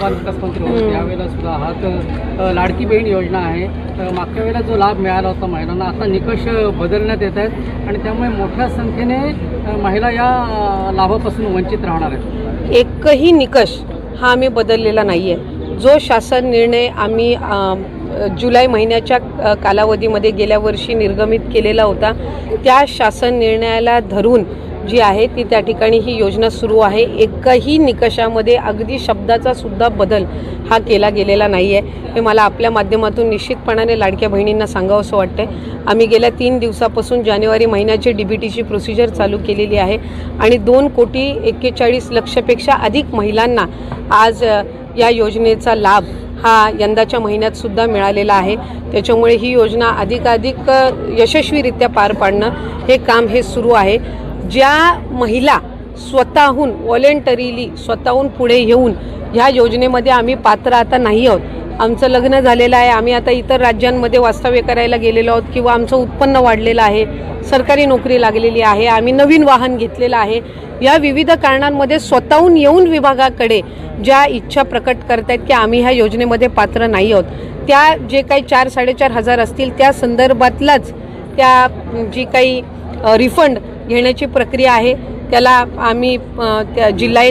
बाल विकास मंत्री होते. त्यावेळेला सुद्धा अ, लाडकी बहीण योजना आहे. तर मागच्या वेळेला जो लाभ मिळाला होता महिलांना आता निकष बदलण्यात येत आहेत आणि त्यामुळे मोठ्या संख्येने महिला या लाभापासून वंचित राहणार आहेत. एकही निकष हा आम्ही बदललेला नाही आहे जो शासन निर्णय आम्ही जुलै महिन्याच्या कालावधीमध्ये गेल्या वर्षी निर्गमित केलेला होता त्या शासन निर्णयाला धरून जी आहे ती त्या ठिकाणी ही योजना सुरू आहे. एकही निकषामध्ये अगदी शब्दाचा सुद्धा बदल हा केला गेलेला नाही आहे हे मला आपल्या माध्यमातून निश्चितपणाने लाडक्या बहिणींना सांगावं असं वाटतंय. आम्ही गेल्या तीन दिवसापासून जानेवारी महिन्याची डी बी टीची प्रोसिजर चालू केलेली आहे आणि दोन कोटी एक्केचाळीस लक्षपेक्षा अधिक महिलांना आज या योजनेचा लाभ हा यंदाच्या महिन्यात सुद्धा मिळालेला आहे. त्याच्यामुळे ही योजना अधिकाधिक यशस्वीरित्या पार पाडणं हे काम हे सुरू आहे. ज्या महिला स्वतःहून व्हॉलेंटरीली स्वतःहून पुढे येऊन ह्या योजनेमध्ये आम्ही पात्र आता नाही आहोत. आमचं लग्न झालेलं आहे. आम्ही आता इतर राज्यांमध्ये वास्तव्य करायला गेलेलो आहोत किंवा आमचं उत्पन्न वाढलेलं आहे. सरकारी नोकरी लागलेली आहे. आम्ही नवीन वाहन घेतलेलं आहे. या विविध कारणांमध्ये स्वतःहून येऊन विभागाकडे ज्या इच्छा प्रकट करतायत की आम्ही ह्या योजनेमध्ये पात्र नाही आहोत. त्या जे काही चार साडेचार हजार असतील त्या संदर्भातलाच त्या जी काही रिफंड घेण्याची प्रक्रिया आहे. त्याला आम्ही त्या जिल्हा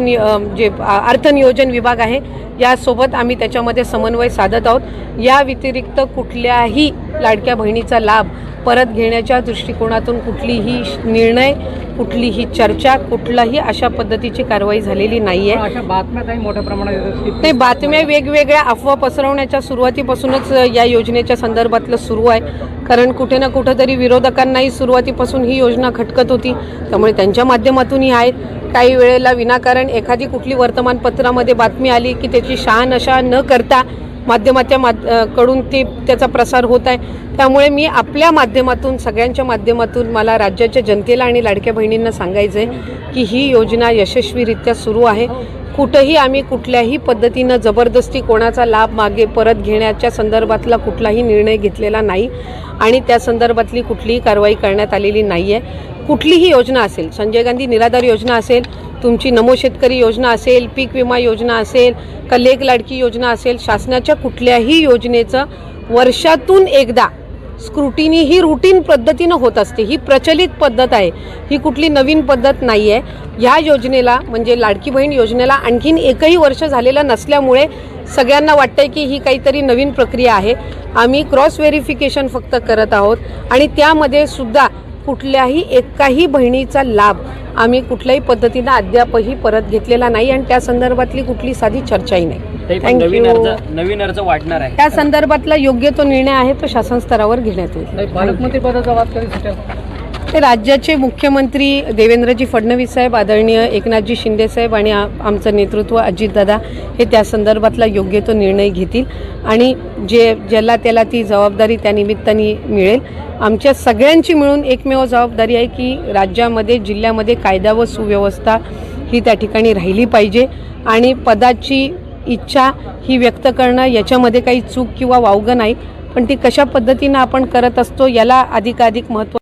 जे अर्थनियोजन विभाग आहे यासोबत आम्ही त्याच्यामध्ये समन्वय साधत आहोत. या व्यतिरिक्त कुठल्याही लाडक्या बहिणीचा लाभ परत घेण्याच्या दृष्टिकोनातून कुठलीही निर्णय कुठलीही चर्चा कुठलाही अशा पद्धतीची कारवाई झालेली नाही आहे अशा बातम्या काही मोठ्या प्रमाणात येतात की नाही बातम्या वेगवेगळ्या अफवा पसरवण्याच्या सुरुवातीपासूनच या योजनेच्या संदर्भातलं सुरू आहे. कारण कुठे ना कुठेतरी विरोधकांनाही सुरुवातीपासून ही योजना खटकत होती. त्यामुळे त्यांच्या माध्यमातूनही आहेत. काही वेळेला विनाकारण एखादी कुठली वर्तमानपत्रामध्ये बातमी आली की त्याची शहानशा न करता माध्यमाच्या माधकडून ते त्याचा प्रसार होत आहे. त्यामुळे मी आपल्या माध्यमातून सगळ्यांच्या माध्यमातून मला राज्याच्या जनतेला आणि लाडक्या बहिणींना सांगायचं आहे की ही योजना यशस्वीरित्या सुरू आहे. कुठंही आम्ही कुठल्याही पद्धतीनं जबरदस्ती कोणाचा लाभ मागे परत घेण्याच्या संदर्भातला कुठलाही निर्णय घेतलेला नाही आणि त्या संदर्भातली कुठलीही कारवाई करण्यात आलेली नाही आहे कुठलीही योजना असेल संजय गांधी निराधार योजना असेल तुमची नमो शेतकरी योजना असेल पीक विमा योजना असेल का लेख लाडकी योजना असेल शासनाच्या कुठल्याही योजनेचं वर्षातून एकदा स्क्रुटिनी ही रुटीन पद्धतीनं होत असते. ही प्रचलित पद्धत आहे. ही कुठली नवीन पद्धत नाही आहे ह्या योजनेला म्हणजे लाडकी बहीण योजनेला आणखीन एकही वर्ष झालेलं नसल्यामुळे सगळ्यांना वाटतंय की ही काहीतरी नवीन प्रक्रिया आहे. आम्ही क्रॉस व्हेरिफिकेशन फक्त करत आहोत. आणि त्यामध्ये सुद्धा कुठल्याही एकाही बहिणीचा लाभ आम्ही कुठल्याही पद्धतीनं अद्यापही परत घेतलेला नाही आणि त्या संदर्भातली कुठली साधी चर्चाही नाही. नवीन थँक्यू अर्ज नवीन अर्ज वाढणार आहे. त्या संदर्भातला योग्य तो निर्णय आहे तो शासन स्तरावर घेण्यात येईल. पालकमंत्री पदाचा वाद कधी सुटेल? ते राज्याचे मुख्यमंत्री देवेंद्रजी फडणवीस साहेब आदरणीय एकनाथजी शिंदे साहेब आणि आमचं नेतृत्व अजितदादा हे त्या संदर्भातला योग्य तो निर्णय घेतील. आणि जे ज्याला त्याला ती जबाबदारी त्यानिमित्ताने मिळेल. आमच्या सगळ्यांची मिळून एकमेव जबाबदारी आहे की राज्यामध्ये जिल्ह्यामध्ये कायदा व सुव्यवस्था ही त्या ठिकाणी राहिली पाहिजे. आणि पदाची इच्छा ही व्यक्त करणं याच्यामध्ये काही चूक किंवा वावगं नाही. पण ती कशा पद्धतीनं आपण करत असतो याला अधिकाधिक महत्त्व